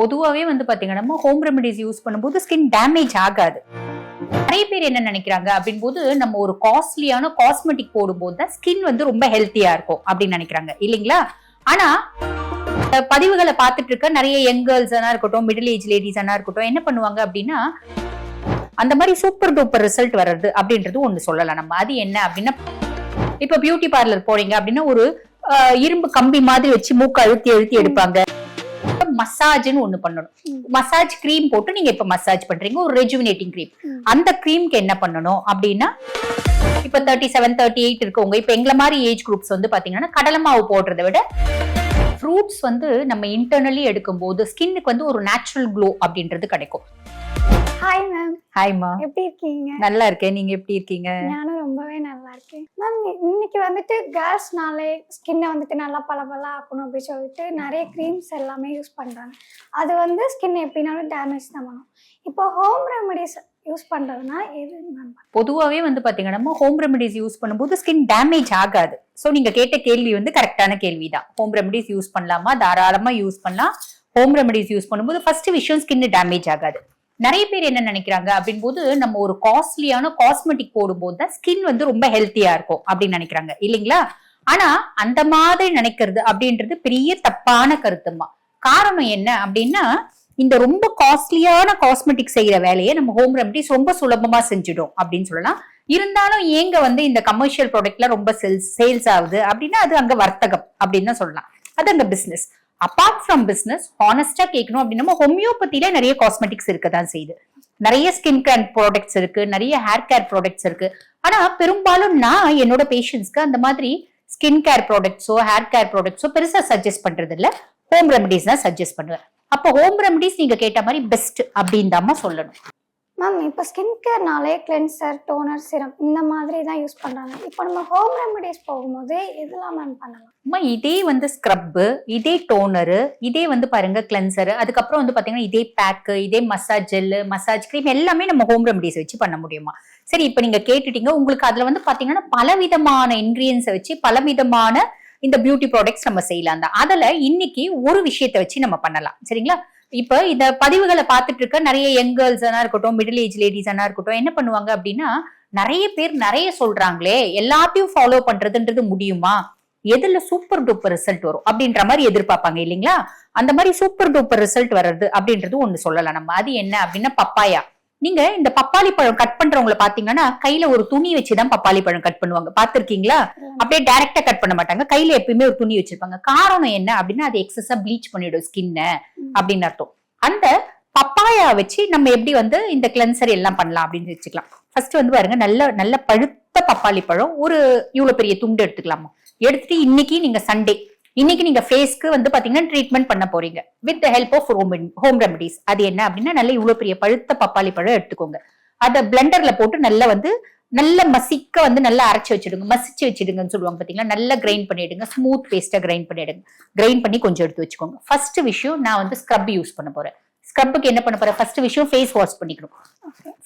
பொதுவாகவே வந்து பாத்தீங்கன்னா ஹோம் ரெமெடிஸ் யூஸ் பண்ணும்போது ஸ்கின் டேமேஜ் ஆகாது. நிறைய பேர் என்ன நினைக்கிறாங்க அப்படின் போது நம்ம ஒரு காஸ்ட்லியான காஸ்மெட்டிக் போடும்போது தான் ஸ்கின் வந்து ரொம்ப ஹெல்த்தியா இருக்கும் அப்படின்னு நினைக்கிறாங்க. இல்லைங்களா? ஆனா பதிவுகளை பார்த்துட்டு இருக்க நிறைய யங் கேர்ள்ஸ் இருக்கட்டும் மிடில் ஏஜ் லேடிஸ் இருக்கட்டும் என்ன பண்ணுவாங்க அப்படின்னா அந்த மாதிரி சூப்பர் டூப்பர் ரிசல்ட் வர்றது அப்படின்றது ஒண்ணு சொல்லலாம் நம்ம. அது என்ன அப்படின்னா இப்ப பியூட்டி பார்லர் போறீங்க அப்படின்னா ஒரு இரும்பு கம்பி மாதிரி வச்சு மூக்கை அழுத்தி அழுத்தி எடுப்பாங்க. மசாஜ்னு ஒண்ணு பண்ணணும். மசாஜ் க்ரீம் போட்டு நீங்க இப்ப மசாஜ் பண்றீங்க. ஒரு ரெஜுவினேட்டிங் க்ரீம் அந்த க்ரீம்க்கு என்ன பண்ணணும் அப்படின்னா இப்ப தேர்ட்டி செவன் தேர்ட்டி எயிட் இருக்கவங்க இப்ப எங்களை மாதிரி ஏஜ் குரூப்ஸ் வந்து பாத்தீங்கன்னா கடலை மாவு போடுறதை விட ஃப்ரூட்ஸ் வந்து நம்ம இன்டர்னலி எடுக்கும்போது ஸ்கின்னுக்கு வந்து ஒரு நேச்சுரல் க்ளோ அப்படின்றது கிடைக்கும். ஹாய் மேம் ஹாய்மா எப்படி இருக்கீங்க? நல்லா இருக்கேன். நீங்க எப்படி இருக்கீங்க? நானும் ரொம்பவே நல்லா இருக்கேன். மேம் இன்னைக்கு வந்துட்டு கேர்ள்ஸ்னாலே ஸ்கின்னை வந்துட்டு நல்லா பளபளா ஆக்கணும் அப்படின்னு சொல்லிட்டு நிறைய க்ரீம்ஸ் எல்லாமே யூஸ் பண்றாங்க. அது வந்து ஸ்கின் எப்படினாலும் டேமேஜ் தான் பண்ணும். இப்போ ஹோம் ரெமடிஸ் யூஸ் பண்றதுனா எது மேம் பொதுவாகவே வந்து பாத்தீங்கன்னா ஹோம் ரெமெடிஸ் யூஸ் பண்ணும்போது ஸ்கின் டேமேஜ் ஆகாது. ஸோ நீங்க கேட்ட கேள்வி வந்து கரெக்டான கேள்வி தான் ஹோம் ரெமெடிஸ் யூஸ் பண்ணலாமா? தாராளமா யூஸ் பண்ணலாம். ஹோம் ரெமெடிஸ் யூஸ் பண்ணும்போது ஃபர்ஸ்ட் விஷயம் ஸ்கின் டேமேஜ் ஆகாது. நிறைய பேர் என்ன நினைக்கிறாங்க அப்படின் போது நம்ம ஒரு காஸ்ட்லியான காஸ்மெட்டிக் போடும்போது தான் ஸ்கின் வந்து ரொம்ப ஹெல்த்தியா இருக்கும் அப்படின்னு நினைக்கிறாங்க. இல்லைங்களா? ஆனா அந்த மாதிரி நினைக்கிறது அப்படின்றது பெரிய தப்பான கருத்துமா காரணம் என்ன அப்படின்னா இந்த ரொம்ப காஸ்ட்லியான காஸ்மெட்டிக் செய்யற வேலையை நம்ம ஹோம் ரெமடிஸ் ரொம்ப சுலபமா செஞ்சிடும் அப்படின்னு சொல்லலாம். இருந்தாலும் ஏங்க வந்து இந்த கமர்ஷியல் ப்ராடக்ட்லாம் ரொம்ப சேல்ஸ் சேல்ஸ் ஆகுது அப்படின்னா அது அங்க வர்த்தகம் அப்படின்னு தான் சொல்லலாம். அது அங்க பிசினஸ் அப்பார்ட் ஃப்ரம் பிஸ்னஸ் ஹானஸ்டா கேட்கணும் அப்படின்னா ஹோமியோபதியில நிறைய காஸ்மெட்டிக்ஸ் இருக்க தான் செய்யுது. நிறைய ஸ்கின் கேர் ப்ராடக்ட்ஸ் இருக்கு நிறைய ஹேர் கேர் ப்ராடக்ட்ஸ் இருக்கு. ஆனா பெரும்பாலும் நான் என்னோட பேஷண்ட்ஸ்க்கு அந்த மாதிரி ஸ்கின் கேர் ப்ராடக்ட்ஸோ ஹேர் கேர் ப்ராடக்ட்ஸோ பெருசா சஜஸ்ட் பண்றது இல்ல ஹோம் ரெமடிஸ் தான் சஜஸ்ட் பண்ணுவேன். அப்போ ஹோம் ரெமடிஸ் நீங்க கேட்ட மாதிரி பெஸ்ட் அப்படின்னு தான் சொல்லணும். மேம் இப்போ ஸ்கின் கேர்னாலே கிளென்சர் டோனர் சிரம் இந்த மாதிரி தான் யூஸ் பண்ணுறாங்க இப்போ நம்ம ஹோம் ரெமடிஸ் போகும்போது இதெல்லாம் மேம் பண்ணலாம்? அம்மா இதே வந்து ஸ்க்ரப்பு இதே டோனரு இதே வந்து பாருங்க கிளென்சரு அதுக்கப்புறம் வந்து பார்த்தீங்கன்னா இதே பேக்கு இதே மசாஜ் ஜெல்லு மசாஜ் க்ரீம் எல்லாமே நம்ம ஹோம் ரெமடிஸ் வச்சு பண்ண முடியுமா? சரி இப்போ நீங்கள் கேட்டுட்டீங்க உங்களுக்கு அதில் வந்து பார்த்தீங்கன்னா பலவிதமான இன்கிரியன்ஸை வச்சு பலவிதமான இந்த பியூட்டி ப்ராடக்ட்ஸ் நம்ம செய்யலாம் தான். அதில் இன்னைக்கு ஒரு விஷயத்தை வச்சு நம்ம பண்ணலாம். சரிங்களா? இப்ப இந்த பதிவுகளை பார்த்துட்டு இருக்க நிறைய யங் கேர்ள்ஸ் இருக்கட்டும் மிடில் ஏஜ் லேடிஸ் இருக்கட்டும் என்ன பண்ணுவாங்க அப்படின்னா நிறைய பேர் நிறைய சொல்றாங்களே எல்லாத்தையும் ஃபாலோ பண்றதுன்றது முடியுமா? எதுல சூப்பர் டூப்பர் ரிசல்ட் வரும்? அப்படின்ற மாதிரி எதிர்பார்ப்பாங்க இல்லைங்களா? அந்த மாதிரி சூப்பர் டூப்பர் ரிசல்ட் வர்றது அப்படின்றது ஒண்ணு சொல்லலாம் நம்ம. அது என்ன அப்படின்னா பப்பாயா. நீங்க இந்த பப்பாளி பழம் கட் பண்றவங்கள பாத்தீங்கன்னா கையில ஒரு துணி வச்சுதான் பப்பாளி பழம் கட் பண்ணுவாங்க. பாத்திருக்கீங்களா? அப்படியே டைரக்டா கட் பண்ண மாட்டாங்க. கையில எப்பயுமே ஒரு துணி வச்சிருப்பாங்க. காரணம் என்ன அப்படின்னா அது எக்ஸஸா ப்ளீச் பண்ணிடும் ஸ்கின்ன அப்படின்னு அர்த்தம். அந்த பப்பாயா வச்சு நம்ம எப்படி வந்து இந்த கிளென்சர் எல்லாம் பண்ணலாம் அப்படின்னு வச்சுக்கலாம். ஃபர்ஸ்ட் வந்து பாருங்க நல்ல நல்ல பழுத்த பப்பாளி பழம். ஒரு இவ்வளவு பெரிய துண்டு எடுத்துக்கலாமா? எடுத்துட்டு இன்னைக்கு நீங்க சண்டே இன்னைக்கு நீங்க ஃபேஸ்க்கு வந்து பாத்தீங்கன்னா ட்ரீட்மெண்ட் பண்ண போறீங்க. With help of home home remedies அது என்ன அப்படின்னா நல்ல இவ்வளவு பெரிய பழுத்த பப்பாளி பழம் எடுத்துக்கோங்க. அதை பிளெண்டர்ல போட்டு நல்லா வந்து நல்ல மசிக்க வந்து நல்லா அரைச்சு வச்சிடுங்க. மசிச்சு வச்சிடுங்கன்னு சொல்லுவாங்க பாத்தீங்களா? நல்லா கிரைண்ட் பண்ணிடுங்க. ஸ்மூத் பேஸ்டா கிரைண்ட் பண்ணிடுங்க. கிரைண்ட் பண்ணி கொஞ்சம் எடுத்து வச்சுக்கோங்க. ஃபர்ஸ்ட் விஷயம் நான் வந்து ஸ்க்ரப் யூஸ் பண்ண போறேன். ஸ்க்ரப்புக்கு என்ன பண்ண போறேன்? ஃபர்ஸ்ட் விஷயம் ஃபேஸ் வாஷ் பண்ணிக்கணும்.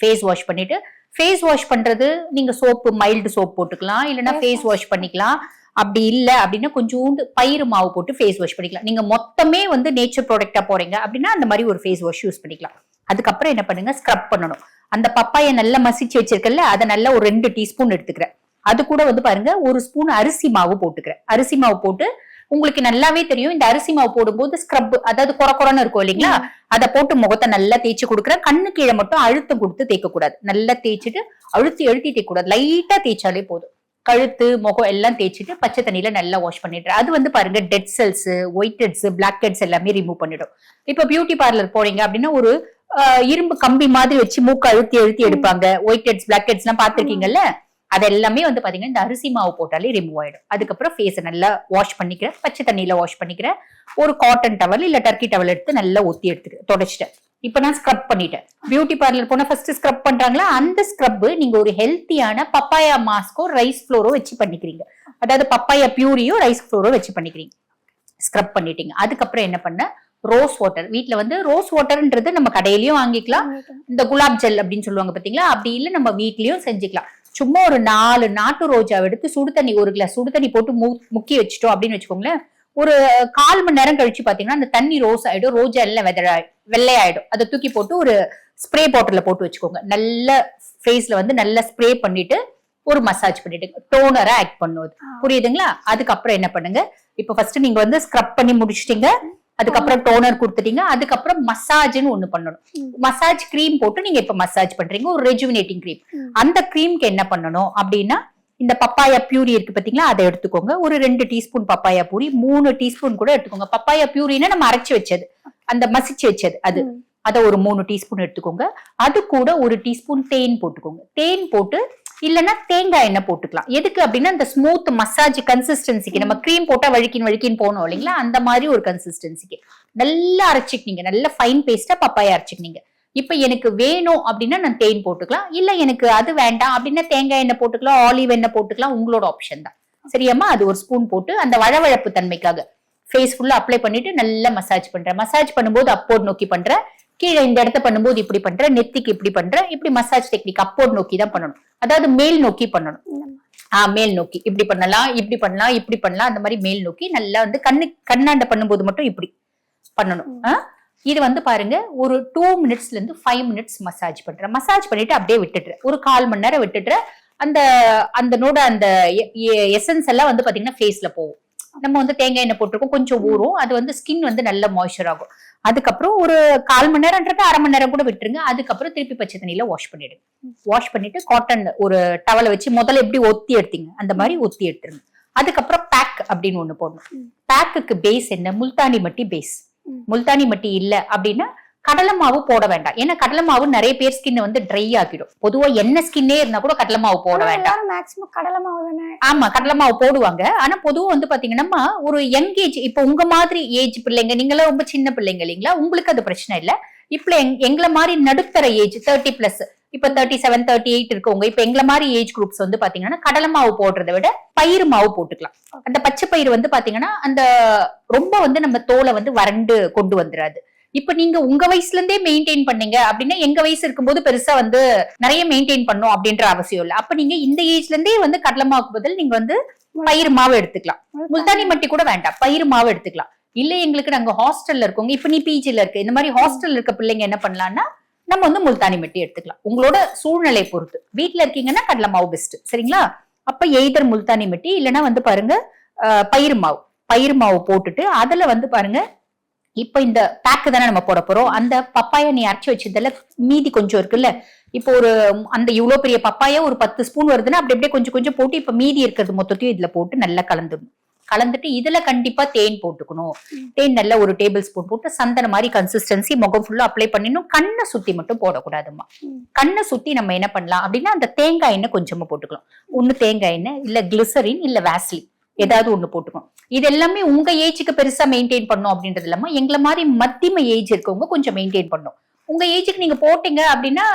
ஃபேஸ் வாஷ் பண்ணிட்டு ஃபேஸ் வாஷ் பண்றது நீங்க சோப்பு மைல்டு சோப் போட்டுக்கலாம். இல்லைன்னா ஃபேஸ் வாஷ் பண்ணிக்கலாம். அப்படி இல்ல அப்படின்னா கொஞ்சோண்டு பயிறு மாவு போட்டு ஃபேஸ் வாஷ் பண்ணிக்கலாம். நீங்க மொத்தமே வந்து நேச்சர் ப்ராடக்டா போறீங்க அப்படின்னா அந்த மாதிரி ஒரு ஃபேஸ் வாஷ் யூஸ் பண்ணிக்கலாம். அதுக்கப்புறம் என்ன பண்ணுங்க? ஸ்க்ரப் பண்ணணும். அந்த பப்பாயை நல்லா மசிச்சு வச்சிருக்கல அதை நல்லா ஒரு ரெண்டு டீஸ்பூன் எடுத்துக்கிறேன். அது கூட வந்து பாருங்க ஒரு ஸ்பூன் அரிசி மாவு போட்டுக்கிறேன். அரிசி மாவு போட்டு உங்களுக்கு நல்லாவே தெரியும் இந்த அரிசி மாவு போடும்போது ஸ்க்ரப் அதாவது குறை குறைன்னு இருக்கும் இல்லைங்களா? அதை போட்டு முகத்தை நல்லா தேய்ச்சி கொடுக்குறேன். கண்ணு கீழே மட்டும் அழுத்தம் கொடுத்து தேய்க்க கூடாது நல்லா தேய்ச்சிட்டு அழுத்தி அழுத்தி தேய்க்க கூடாது லைட்டா தேய்ச்சாலே போதும். கழுத்து முகம் எல்லாம் தேய்ச்சிட்டு பச்சை தண்ணியில நல்லா வாஷ் பண்ணிடுறேன் அது வந்து பாருங்க dead cells white heads black heads எல்லாமே ரிமூவ் பண்ணிடும். இப்போ பியூட்டி பார்லர் போறீங்க அப்படின்னா ஒரு இரும்பு கம்பி மாதிரி வச்சு மூக்கு அழுத்தி அழுத்தி எடுப்பாங்க. ஒயிட் ஹெட்ஸ் பிளாக் ஹெட்ஸ் எல்லாம் பாத்திருக்கீங்கல்ல அது எல்லாமே வந்து பாத்தீங்கன்னா இந்த அரிசி மாவு போட்டாலே ரிமூவ் ஆயிடும். அதுக்கப்புறம் ஃபேஸை நல்லா வாஷ் பண்ணிக்கிறேன் பச்சை தண்ணியில வாஷ் பண்ணிக்கிறேன் ஒரு காட்டன் டவல் இல்ல டர்க்கி டவல் எடுத்து நல்லா ஒத்தி எடுத்துக்கிறேன் தொடச்சிட்டேன் இப்ப நான் ஸ்க்ரப் பண்ணிட்டேன். பியூட்டி பார்லர் போனா ஃபர்ஸ்ட் ஸ்க்ரப் பண்றாங்களா? அந்த ஸ்க்ரப் நீங்க ஒரு ஹெல்த்தியான பப்பாயா மாஸ்கோ ரைஸ் ஃப்ளோரோ வச்சு பண்ணிக்கிறீங்க. அதாவது பப்பாயா பியூரியோ ரைஸ் ஃப்ளோரோ வச்சு பண்ணிக்கிறீங்க. ஸ்க்ரப் பண்ணிட்டீங்க. அதுக்கப்புறம் என்ன பண்ண? ரோஸ் வாட்டர் வீட்ல வந்து ரோஸ் வாட்டர்ன்றது நம்ம கடையிலயும் வாங்கிக்கலாம். இந்த குலாப் ஜெல் அப்படின்னு சொல்லுவாங்க பாத்தீங்களா? அப்படி இல்ல நம்ம வீட்லயும் செஞ்சுக்கலாம். சும்மா ஒரு நாலு நாட்டு ரோஜாவை எடுத்து சுடு தண்ணி ஒரு கிளாஸ் சுடு தண்ணி போட்டு முக்கி வச்சுட்டோம் அப்படின்னு வச்சுக்கோங்களேன். ஒரு கால் மணி நேரம் கழிச்சு பாத்தீங்கன்னா அந்த தண்ணி ரோஸ் ஆயிடும். ரோஜா எல்லாம் வெதழ வெள்ளையாயிடும். அதை தூக்கி போட்டு ஒரு ஸ்ப்ரே பாட்டில போட்டு வச்சுக்கோங்க. நல்ல ஃபேஸ்ல வந்து நல்லா ஸ்ப்ரே பண்ணிட்டு ஒரு மசாஜ் பண்ணிட்டு டோனரா ஆக்ட் பண்ணுவது புரியுதுங்களா? அதுக்கப்புறம் என்ன பண்ணுங்க? இப்ப ஃபர்ஸ்ட் நீங்க வந்து ஸ்க்ரப் பண்ணி முடிச்சிட்டீங்க. அதுக்கப்புறம் டோனர் கொடுத்துட்டீங்க. அதுக்கப்புறம் மசாஜ்னு ஒண்ணு பண்ணணும். மசாஜ் க்ரீம் போட்டு நீங்க இப்ப மசாஜ் பண்றீங்க. ஒரு ரெஜுவினேட்டிங் க்ரீம். அந்த க்ரீம்க்கு என்ன பண்ணணும் அப்படின்னா இந்த பப்பாயா பியூரி இருக்கு பாத்தீங்களா அதை எடுத்துக்கோங்க. ஒரு ரெண்டு டீஸ்பூன் பப்பாயா பூரி மூணு டீஸ்பூன் கூட எடுத்துக்கோங்க. பப்பாயா பியூரினா நம்ம அரைச்சு வச்சது அந்த மசிச்சு வச்சது அது. அதை ஒரு மூணு டீஸ்பூன் எடுத்துக்கோங்க. அது கூட ஒரு டீஸ்பூன் தேன் போட்டுக்கோங்க. தேன் போட்டு இல்லைன்னா தேங்காய் எண்ணெய் போட்டுக்கலாம். எதுக்கு அப்படின்னா இந்த ஸ்மூத் மசாஜ் கன்சிஸ்டன்சிக்கு நம்ம க்ரீம் போட்டா வழுக்கின் வழுக்கின்னு போனோம் இல்லைங்களா அந்த மாதிரி ஒரு கன்சிஸ்டன்சிக்கு நல்லா அரைச்சிக்கினீங்க நல்ல ஃபைன் பேஸ்டா பப்பாயா அரைச்சிக்கினீங்க. இப்ப எனக்கு வேணும் அப்படின்னா நான் தேன் போட்டுக்கலாம். இல்ல எனக்கு அது வேண்டாம் அப்படின்னா தேங்காய் எண்ணெய் போட்டுக்கலாம் ஆலிவ் எண்ணெய் போட்டுக்கலாம் உங்களோட ஆப்ஷன் தான். சரியாம்மா? அது ஒரு ஸ்பூன் போட்டு அந்த வழவழப்பு தன்மைக்காக. ஃபேஸ் ஃபுல்லா அப்ளை பண்ணிட்டு நல்லா மசாஜ் பண்றேன் மசாஜ் பண்ணும்போது அப்போர்ட் நோக்கி பண்றேன் கீழே இந்த இடத்த பண்ணும்போது இப்படி பண்றேன் நெத்திக்கு இப்படி பண்றேன் இப்படி மசாஜ் டெக்னிக் அப்போர்ட் நோக்கி தான் பண்ணணும். அதாவது மேல் நோக்கி பண்ணணும். ஆஹ் மேல் நோக்கி. இப்படி பண்ணலாம் இப்படி பண்ணலாம் இப்படி பண்ணலாம். அந்த மாதிரி மேல் நோக்கி நல்லா வந்து கண்ணு கண்ணாண்ட பண்ணும்போது மட்டும் இப்படி பண்ணணும். ஆஹ் இது வந்து பாருங்க ஒரு டூ மினிட்ஸ்ல இருந்து ஃபைவ் மினிட்ஸ் மசாஜ் பண்றேன் மசாஜ் பண்ணிட்டு அப்படியே விட்டுடுறேன் ஒரு கால் மணி நேரம் விட்டுடுறேன் அந்த அந்த நோட அந்த எசன்ஸ் எல்லாம் வந்து பாத்தீங்கன்னா ஃபேஸ்ல போகும். நம்ம வந்து தேங்காய் எண்ணெய் போட்டிருக்கோம் கொஞ்சம் ஊறும். அது வந்து ஸ்கின் வந்து நல்ல மாய்ஸ்சர் ஆகும். அதுக்கப்புறம் ஒரு கால் மணி நேரம்ன்றது அரை மணி நேரம் கூட விட்டுருங்க. அதுக்கப்புறம் திருப்பி பச்சை தண்ணியில வாஷ் பண்ணிடுங்க. வாஷ் பண்ணிட்டு காட்டன் ஒரு டவலை வச்சு முதல்ல எப்படி ஒத்தி எடுத்தீங்க அந்த மாதிரி ஒத்தி எடுத்துருங்க. அதுக்கப்புறம் பேக் அப்படின்னு ஒண்ணு போடணும். பேக்குக்கு பேஸ் என்ன? முல்தானி மட்டி பேஸ். முல்தானி மட்டி இல்ல அப்படின்னா கடலை மாவு போட வேண்டாம். ஏன்னா கடலை மாவு நிறைய பேர் ஸ்கின் வந்து ட்ரை ஆக்கிடும் பொதுவா என்ன ஸ்கின்னே இருந்தா கூட கடலை மாவு போட வேண்டாம். மேக்ஸிமம் கடலை மாவு தானே? ஆமா கடலை மாவு போடுவாங்க. ஆனா பொதுவா வந்து பாத்தீங்கன்னா ஒரு யங் ஏஜ் இப்ப உங்க மாதிரி ஏஜ் பிள்ளைங்க நீங்களாம் ரொம்ப சின்ன பிள்ளைங்க இல்லைங்களா? உங்களுக்கு அது பிரச்சனை இல்ல. இப்ப எங்- எங்களை மாதிரி நடுத்தர ஏஜ் தேர்ட்டி பிளஸ் இப்ப தேர்ட்டி செவன் தேர்ட்டி எயிட் இருக்கவங்க இப்ப எங்களை மாதிரி ஏஜ் குரூப்ஸ் வந்து பாத்தீங்கன்னா கடலை மாவு போடுறதை விட பயிர் மாவு போட்டுக்கலாம். அந்த பச்சை பயிறு வந்து பாத்தீங்கன்னா அந்த ரொம்ப வந்து நம்ம தோலை வந்து வறண்டு கொண்டு வந்துடாது இப்ப நீங்க உங்க வயசுல இருந்தே மெயின்டைன் பண்ணீங்க அப்படின்னா எங்க வயசு இருக்கும்போது பெருசா வந்து நிறைய மெயின்டைன் பண்ணும் அப்படின்ற அவசியம் இல்ல. அப்ப நீங்க இந்த ஏஜ்ல இருந்தே வந்து கடலை மாவுக்கு பதில் நீங்க வந்து பயிறு மாவு எடுத்துக்கலாம். முல்தானி மட்டி கூட வேண்டாம் பயிறு மாவு எடுத்துக்கலாம். இல்ல எங்களுக்கு நாங்க ஹாஸ்டல்ல இருக்கோங்க இப்ப நீ பிஜில இருக்கு இந்த மாதிரி ஹாஸ்டல்ல இருக்க பிள்ளைங்க என்ன பண்ணலாம்னா நம்ம வந்து முல்தானி மெட்டி எடுத்துக்கலாம். உங்களோட சூழ்நிலை பொறுத்து. வீட்ல இருக்கீங்கன்னா கடலை மாவு பெஸ்ட் சரிங்களா? அப்ப எய்தர் முல்தானி மட்டி இல்லைன்னா வந்து பாருங்க பயிர் மாவு. பயிர் மாவு போட்டுட்டு அதுல வந்து பாருங்க இப்ப இந்த பேக்கு தானே நம்ம போட போறோம். அந்த பப்பாயை நீ அரைச்சி வச்சதுல மீதி கொஞ்சம் இருக்குல்ல? இப்போ ஒரு அந்த இவ்வளோ பெரிய பப்பாயா ஒரு பத்து ஸ்பூன் வருதுன்னா அப்படி அப்படியே கொஞ்சம் கொஞ்சம் போட்டு இப்ப மீதி இருக்கிறது மொத்தத்தையும் இதுல போட்டு நல்லா கலந்துடணும். கலந்துட்டு இதுல கண்டிப்பா தேன் போட்டுக்கணும். தேன் நல்ல ஒரு டேபிள் ஸ்பூன் போட்டு சந்தன மாதிரி கன்சிஸ்டன்சி முகம் ஃபுல்லா அப்ளை பண்ணிடணும். கண்ணை சுத்தி மட்டும் போடக்கூடாதும்மா. ம். கண்ணை சுத்தி நம்ம என்ன பண்ணலாம் அப்படின்னா அந்த தேங்காய் எண்ணெய் கொஞ்சமா போட்டுக்கலாம். ஒண்ணு தேங்காய் எண்ணெய் இல்ல கிளிசரின் இல்ல வேஸ்லின் ஏதாவது ஒண்ணு போட்டுக்கணும். இது எல்லாமே உங்க ஏஜுக்கு பெருசா மெயின்டைன் பண்ணும் அப்படின்றது இல்லாம எங்களை மாதிரி மத்தியம ஏஜ் இருக்கவங்க கொஞ்சம் மெயின்டைன் பண்ணும். உங்க ஏஜுக்கு நீங்க போட்டீங்க அப்படின்னா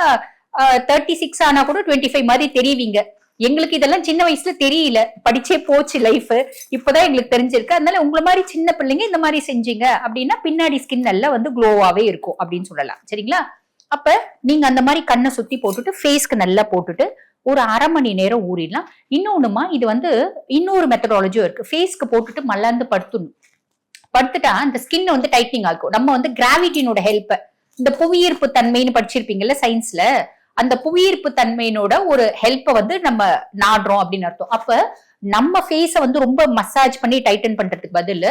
தேர்ட்டி சிக்ஸ் ஆனா கூட டுவெண்ட்டி ஃபைவ் மாதிரி தெரிவிங்க. எங்களுக்கு இதெல்லாம் சின்ன வயசுல தெரியல. படிச்சே போச்சு லைஃப் இப்பதான் எங்களுக்கு தெரிஞ்சிருக்கு. அதனால உங்களை மாதிரி சின்ன பிள்ளைங்க இந்த மாதிரி செஞ்சீங்க அப்படின்னா பின்னாடி ஸ்கின் நல்லா வந்து க்ளோவாவே இருக்கும் அப்படின்னு சொல்லலாம். சரிங்களா? அப்ப நீங்க அந்த மாதிரி கண்ணை சுத்தி போட்டுட்டு ஃபேஸ்க்கு நல்லா போட்டுட்டு ஒரு அரை மணி நேரம் ஊறிடலாம். இன்னொன்னுமா இது வந்து இன்னொரு மெத்தடாலஜியும் இருக்கு. ஃபேஸ்க்கு போட்டுட்டு மல்லாந்து படுத்தணும் படுத்துட்டா அந்த ஸ்கின் வந்து டைட்னிங் ஆகும். நம்ம வந்து கிராவிட்டினோட ஹெல்ப் இந்த புவியீர்ப்பு தன்மைன்னு படிச்சிருப்பீங்கல்ல சயின்ஸ்ல அந்த புவியீர்ப்பு தன்மையினோட ஒரு ஹெல்ப்பை வந்து நம்ம நாடுறோம் அப்படின்னு அர்த்தம். அப்ப நம்ம ஃபேஸை வந்து ரொம்ப மசாஜ் பண்ணி டைட்டன் பண்றதுக்கு பதில்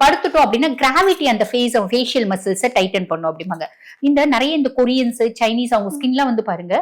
படுத்துட்டோம் அப்படின்னா கிராவிட்டி அந்த ஃபேஸ் ஃபேஷியல் மசில்ஸை டைட்டன் பண்ணும் அப்படிம்பாங்க. இந்த நிறைய இந்த கொரியன்ஸ் சைனீஸ் அவங்க ஸ்கின்லாம் வந்து பாருங்க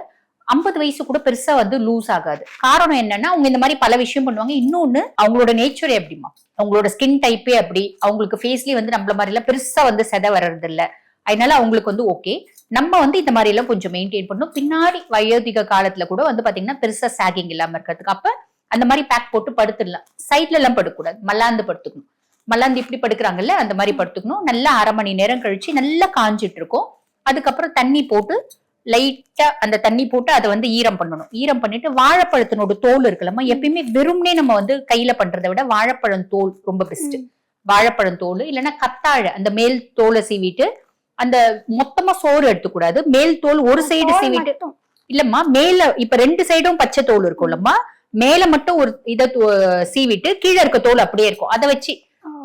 ஐம்பது வயசு கூட பெருசா வந்து லூஸ் ஆகாது. காரணம் என்னன்னா அவங்க இந்த மாதிரி பல விஷயம் பண்ணுவாங்க. இன்னொன்னு அவங்களோட நேச்சரே அப்படிமா அவங்களோட ஸ்கின் டைப்பே அப்படி அவங்களுக்கு ஃபேஸ்லயே வந்து நம்மள மாதிரி எல்லாம் பெருசா வந்து செத வர்றது இல்லை அதனால அவங்களுக்கு வந்து ஓகே நம்ம வந்து இந்த மாதிரி எல்லாம் கொஞ்சம் மெயின்டைன் பண்ணணும். பின்னாடி வயோதிக காலத்துல கூட வந்து பாத்தீங்கன்னா பெருசா சாகிங் இல்லாம இருக்கிறதுக்கு அப்ப அந்த மாதிரி பேக் போட்டு படுத்துடலாம். சைட்ல எல்லாம் படுக்கக்கூடாது. மல்லாந்து படுத்துக்கணும். மல்லாந்து இப்படி படுக்கிறாங்கல்ல அந்த மாதிரி படுத்துக்கணும். நல்லா அரை மணி நேரம் கழிச்சு நல்லா காஞ்சிட்டு இருக்கும். அதுக்கப்புறம் தண்ணி போட்டு லைட்டா அந்த தண்ணி போட்டு அதை வந்து ஈரம் பண்ணணும். ஈரம் பண்ணிட்டு வாழைப்பழத்தினோட தோல் இருக்குல்லம்மா எப்பயுமே வெறும்னே நம்ம வந்து கையில பண்றதை விட வாழைப்பழம் தோல் ரொம்ப பெஸ்ட். வாழைப்பழம் தோல் இல்லைன்னா கத்தாழை அந்த மேல் தோலை சீவிட்டு அந்த மொத்தமா சோறு எடுத்துக்கூடாது. மேல் தோல் ஒரு சைடு சீவிட்டு. இல்லம்மா மேல இப்ப ரெண்டு சைடும் பச்சை தோல் இருக்கும்லம்மா மேல மட்டும் ஒரு இத சீவிட்டு கீழே இருக்க தோல் அப்படியே இருக்கும். அதை வச்சு.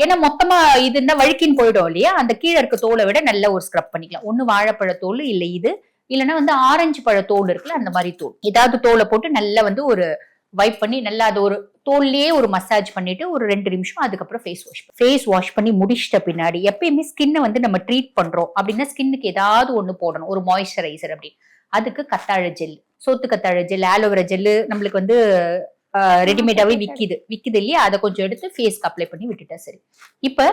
ஏன்னா மொத்தமா இது இருந்தா வழுக்கின்னு போயிடும் இல்லையா? அந்த கீழே இருக்க தோலை விட நல்ல ஒரு ஸ்க்ரப் பண்ணிக்கலாம். ஒண்ணு வாழைப்பழ தோல் இல்ல இது. இல்லைன்னா வந்து ஆரஞ்சு பழ தோல் இருக்குல்ல அந்த மாதிரி தோல். ஏதாவது தோலை போட்டு நல்லா வந்து ஒரு வைப் பண்ணி நல்லா அது ஒரு தோல்லையே ஒரு மசாஜ் பண்ணிட்டு ஒரு ரெண்டு நிமிஷம் அதுக்கப்புறம் ஃபேஸ் வாஷ் ஃபேஸ் வாஷ் பண்ணி முடிச்சிட்ட பின்னாடி எப்பயுமே ஸ்கின்னை வந்து நம்ம ட்ரீட் பண்றோம் அப்படின்னா ஸ்கின்னுக்கு ஏதாவது ஒண்ணு போடணும். ஒரு மாய்ஸ்சரைசர் அப்படி அதுக்கு கத்தாழை ஜெல் சோத்து கத்தாழை ஜெல் ஆலோவேரா ஜெல்லு நம்மளுக்கு வந்து ரெடிமேடாவே விக்குது. விக்குது இல்லையா? அதை கொஞ்சம் எடுத்து ஃபேஸ்க்கு அப்ளை பண்ணி விட்டுட்டா சரி. இப்ப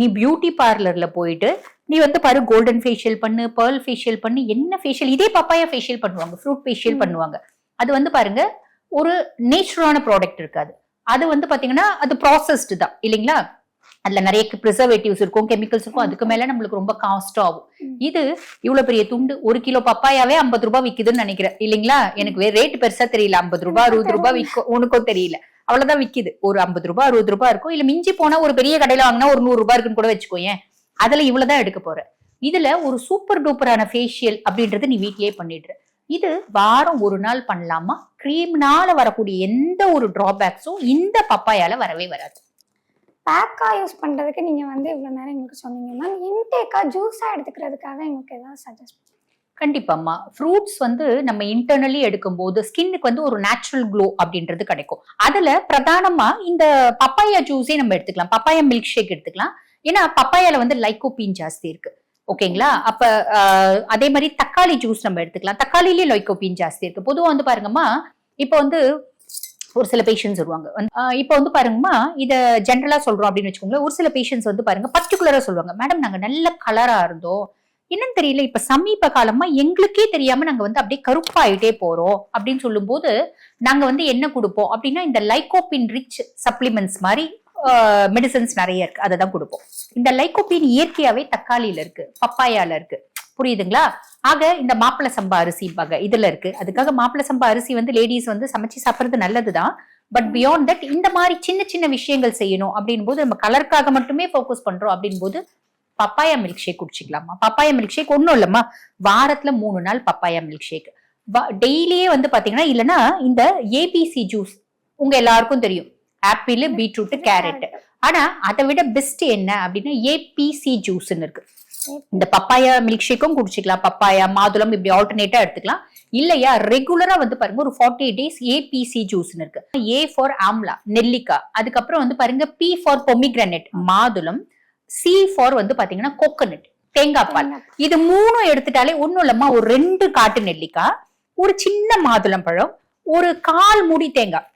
நீ பியூட்டி பார்லர்ல போயிட்டு நீ வந்து பாரு கோல்டன் ஃபேஷியல் பண்ணு பேர்ல் ஃபேஷியல் பண்ணு என்ன ஃபேஷியல் இதே பப்பாயா ஃபேஷியல் பண்ணுவாங்க ஃப்ரூட் ஃபேஷியல். பண்ணுவாங்க. அது வந்து பாருங்க ஒரு நேச்சுரலான ப்ராடக்ட் இருக்காது. அது வந்து பாத்தீங்கன்னா அது ப்ராசஸ்டு தான் இல்லைங்களா? அதுல நிறைய ப்ரிசர்வேட்டிவ்ஸ் இருக்கும் கெமிக்கல்ஸ் இருக்கும் அதுக்கு மேல நம்மளுக்கு ரொம்ப காஸ்ட் ஆகும். இது இவ்வளவு பெரிய துண்டு ஒரு கிலோ பப்பாயாவே ஐம்பது ரூபாய் விக்குதுன்னு நினைக்கிறேன் இல்லைங்களா? எனக்கு ரேட் பெருசா தெரியல ஐம்பது ரூபாய் அறுபது ரூபாய் விற்கும் உனக்கும் தெரியல. அவ்வளவுதான் விக்குது. ஒரு ஐம்பது ரூபாய் அறுபது ரூபாய் இருக்கும். இல்ல மிஞ்சி போனா ஒரு பெரிய கடையில வாங்கினா ஒரு நூறு ரூபாய் இருக்குன்னு கூட வச்சுக்கோயேன் அதுல இவ்வளவுதான் எடுக்க போற இதுல ஒரு சூப்பர் டூப்பரான ஃபேஷியல் அப்படின்றது நீ வீட்லயே பண்ணிடுற இது வாரம் ஒரு நாள் பண்ணலாமா? கிரீம்னால வரக்கூடிய எந்த ஒரு டிராபேக்ஸும் இந்த பப்பாயால வரவே வராது. பேக்கா யூஸ் பண்றதுக்கு நீங்க வந்து இவ்வளவு நேரம் எங்களுக்கு சொன்னீங்க. மேம் இன்டேக்கா ஜூஸா எடுத்துக்கிறதுக்காக எங்களுக்கு ஏதாவது சஜஸ்ட் கண்டிப்பாம்மா. ஃப்ரூட்ஸ் வந்து நம்ம இன்டர்னலி எடுக்கும்போது ஸ்கின்னுக்கு வந்து ஒரு நேச்சுரல் க்ளோ அப்படின்றது கிடைக்கும். அதுல பிரதானமா இந்த பப்பாயா ஜூஸே நம்ம எடுத்துக்கலாம். பப்பாயா மில்க் ஷேக் எடுத்துக்கலாம். ஏன்னா பப்பாயால வந்து லைக்கோபீன் ஜாஸ்தி இருக்கு. ஓகேங்களா? அப்ப அதே மாதிரி தக்காளி ஜூஸ் நம்ம எடுத்துக்கலாம். தக்காளிலேயே லைக்கோபீன் ஜாஸ்தி இருக்கு. பொதுவா வந்து பாருங்கம்மா இப்போ வந்து ஒரு சில பேஷண்ட்ஸ் வருவாங்க. இப்போ வந்து பாருங்கம்மா இத ஜென்ரலா சொல்றோம் அப்படின்னு வச்சுக்கோங்களேன். ஒரு சில பேஷண்ட்ஸ் வந்து பாருங்க பர்டிகுலரா சொல்லுவாங்க. மேடம் நாங்க நல்ல கலரா இருந்தோம். என்னன்னு தெரியல இப்ப சமீப காலமா எங்களுக்கே தெரியாம நாங்க வந்து அப்படியே கருப்பாயிட்டே போறோம். அப்படின்னு சொல்லும்போது நாங்க வந்து என்ன கொடுப்போம் அப்படின்னா இந்த லைகோபின் ரிச் சப்ளிமெண்ட்ஸ் மாதிரி மெடிசன்ஸ் நிறைய இருக்கு. அதை தான் கொடுப்போம். இந்த லைகோபின் இயற்கையாவே தக்காளியில இருக்கு. பப்பாயால இருக்கு. புரியுதுங்களா? ஆக இந்த மாப்பிள சம்பா அரிசிம்பாங்க இதுல இருக்கு. அதுக்காக மாப்பிள சம்பா அரிசி வந்து லேடிஸ் வந்து சமைச்சு சாப்பிடுறது நல்லதுதான். பட் பியாண்ட் தட் இந்த மாதிரி சின்ன சின்ன விஷயங்கள் செய்யணும் அப்படின் போது நம்ம கலருக்காக மட்டுமே ஃபோக்கஸ் பண்றோம் அப்படின் போது பப்பாயா மில்க் ஷேக் குடிச்சிக்கலாமா? பப்பாயா மில்க் ஷேக் ஒன்றும் இல்லம்மா. வாரத்துல மூணு நாள் பப்பாயா மில்க் ஷேக் டெய்லியே வந்து பாத்தீங்கன்னா இல்லைன்னா இந்த ஏபிசி ஜூஸ் உங்க எல்லாருக்கும் தெரியும். ஆப்பிள் பீட்ரூட் கேரட் ஆனா அதை விட பெஸ்ட் என்ன அப்படின்னா ஏபிசி ஜூஸ்ன்னு இருக்கு. இந்த பப்பாயா மில்க் ஷேக்கும் குடிச்சிக்கலாம். பப்பாயா மாதுளம் இப்படி ஆல்டர்னேட்டா எடுத்துக்கலாம். இல்லையா ரெகுலரா வந்து பாருங்க ஒரு ஃபார்ட்டி டேஸ் ஏபிசி ஜூஸ்னு இருக்கு. ஏ ஃபார் ஆம்லா நெல்லிக்காய். அதுக்கப்புறம் வந்து பாருங்க பி ஃபார் பொமிகிரானட் மாதுளம். சி ஃபார் வந்து பாத்தீங்கன்னா கோகனட் தேங்காய் பால். இது மூணும் எடுத்துட்டாலே ஒண்ணும் இல்லம்மா ஒரு ரெண்டு காட்டு நெல்லிக்காய் ஒரு சின்ன மாதுளம் பழம் ஒரு கால் முடி தேங்காய்.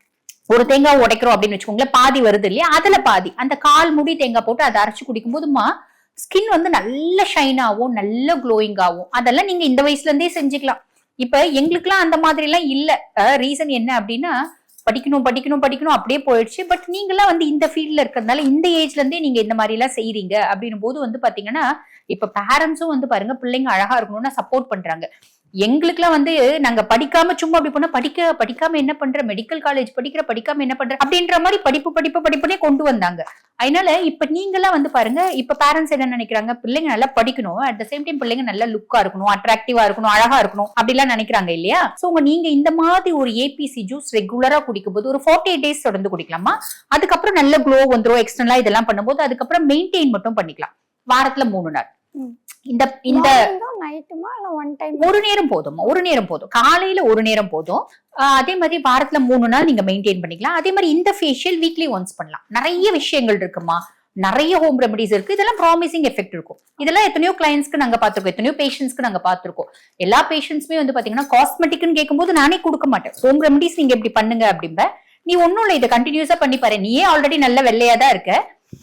ஒரு தேங்காய் உடைக்கிறோம் அப்படின்னு வச்சுக்கோங்களேன் பாதி வருது இல்லையா? அதுல பாதி. அந்த கால் முடி தேங்காய் போட்டு அதை அரைச்சு குடிக்கும் போதுமா ஸ்கின் வந்து நல்ல ஷைன் ஆகும் நல்ல க்ளோயிங் ஆகும் அதெல்லாம் நீங்க இந்த வயசுல இருந்தே செஞ்சுக்கலாம். இப்ப எங்களுக்குலாம் அந்த மாதிரி எல்லாம் இல்ல ரீசன் என்ன அப்படின்னா படிக்கணும் படிக்கணும் படிக்கணும் அப்படியே போயிடுச்சு. பட் நீங்களாம் வந்து இந்த ஃபீல்ட்ல இருக்கிறதுனால இந்த ஏஜ்ல இருந்தே நீங்க இந்த மாதிரி எல்லாம் செய்யறீங்க அப்படின்னும் போது வந்து பாத்தீங்கன்னா இப்ப பேரண்ட்ஸும் வந்து பாருங்க பிள்ளைங்க அழகா இருக்கணும்னு சப்போர்ட் பண்றாங்க. எங்களுக்குலாம் வந்து நாங்க படிக்காம சும்மா அப்படி போனா படிக்க படிக்காம என்ன பண்ற? மெடிக்கல் காலேஜ் படிக்கிற படிக்காம என்ன பண்ற? அப்படின்ற மாதிரி படிப்பு படிப்பு படிப்புனே கொண்டு வந்தாங்க. அதனால இப்ப நீங்களாம் வந்து பாருங்க இப்ப பேரண்ட்ஸ் என்ன நினைக்கிறாங்க? பிள்ளைங்க நல்லா படிக்கணும். அட் த சேம் டைம் பிள்ளைங்க நல்லா லுக்கா இருக்கணும் அட்ராக்டிவா இருக்கணும் அழகா இருக்கணும். அப்படிலாம் நினைக்கிறாங்க இல்லையா? சோ உங்க நீங்க இந்த மாதிரி ஒரு ஏபிசி ஜூஸ் ரெகுலரா குடிக்கும் போது ஒரு ஃபார்ட்டி டேஸ் தொடர்ந்து குடிக்கலாமா? அதுக்கப்புறம் நல்ல க்ளோ வந்துடும் எக்ஸ்டர்னலா இதெல்லாம் பண்ணும்போது அதுக்கப்புறம் மெயின்டைன் மட்டும் பண்ணிக்கலாம். வாரத்துல மூணு நாள். இந்த இந்த ஒரு நேரம் போதும் ஒரு நேரம் போதும். காலையில ஒரு நேரம் போதும். அதே மாதிரி வாரத்துல மூணு நாள் நீங்க மெயின்டைன் பண்ணிக்கலாம். அதே மாதிரி இந்த ஃபேஷியல் வீக்லி ஒன்ஸ் பண்ணலாம். நிறைய விஷயங்கள் இருக்குமா? நிறைய ஹோம் ரெமடிஸ் இருக்கு. இதெல்லாம் ப்ராமிசிங் எஃபெக்ட் இருக்கும். இதெல்லாம் எத்தனையோ கிளைண்ட்ஸ்க்கு நாங்க பார்த்திருக்கோம். எத்தனையோ பேஷண்ட்ஸ்க்கு நாங்க பார்த்திருக்கோம். எல்லா பேஷண்ட்ஸுமே வந்து பாத்தீங்கன்னா காஸ்மெட்டிக்னு கேட்கும்போது நானே கொடுக்க மாட்டேன். ஹோம் ரெமடிஸ் நீங்க இப்படி பண்ணுங்க அப்படிம்ப நீ ஒன்னும் இல்லை இதை கண்டினியூஸா பண்ணி பாரு. நீயே ஆல்ரெடி நல்ல வெள்ளையா தான் இருக்க.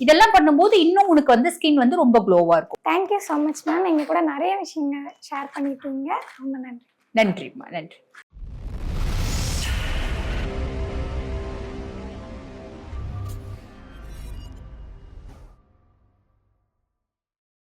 இதெல்லாம் பண்ணும்போது இன்னும் உனக்கு வந்து ஸ்கின் வந்து ரொம்ப க்ளோவா இருக்கும். தேங்க்யூ ஸோ மச் மேம் எங்க கூட நிறைய விஷயங்கள் ஷேர் பண்ணிட்டீங்க. ரொம்ப நன்றி. நன்றிம்மா நன்றி.